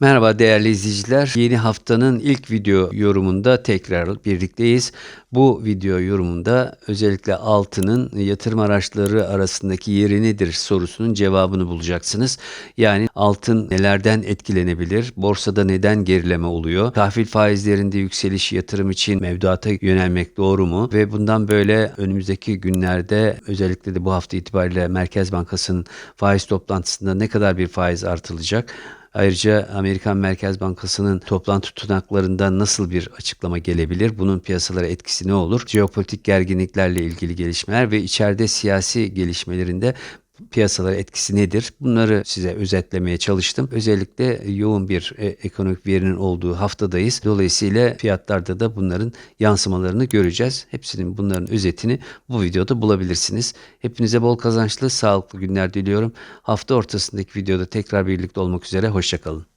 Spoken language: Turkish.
Merhaba değerli izleyiciler. Yeni haftanın ilk video yorumunda tekrar birlikteyiz. Bu video yorumunda özellikle altının yatırım araçları arasındaki yeri nedir sorusunun cevabını bulacaksınız. Yani altın nelerden etkilenebilir? Borsada neden gerileme oluyor? Tahvil faizlerinde yükseliş yatırım için mevduata yönelmek doğru mu? Ve bundan böyle önümüzdeki günlerde özellikle de bu hafta itibariyle Merkez Bankası'nın faiz toplantısında ne kadar bir faiz artılacak? Ayrıca Amerikan Merkez Bankası'nın toplantı tutanaklarında nasıl bir açıklama gelebilir? Bunun piyasalara etkisi ne olur? Jeopolitik gerginliklerle ilgili gelişmeler ve içeride siyasi gelişmelerinde piyasalara etkisi nedir? Bunları size özetlemeye çalıştım. Özellikle yoğun bir e, ekonomik verinin olduğu haftadayız. Dolayısıyla fiyatlarda da bunların yansımalarını göreceğiz. Hepsinin bunların özetini bu videoda bulabilirsiniz. Hepinize bol kazançlı, sağlıklı günler diliyorum. Hafta ortasındaki videoda tekrar birlikte olmak üzere. Hoşçakalın.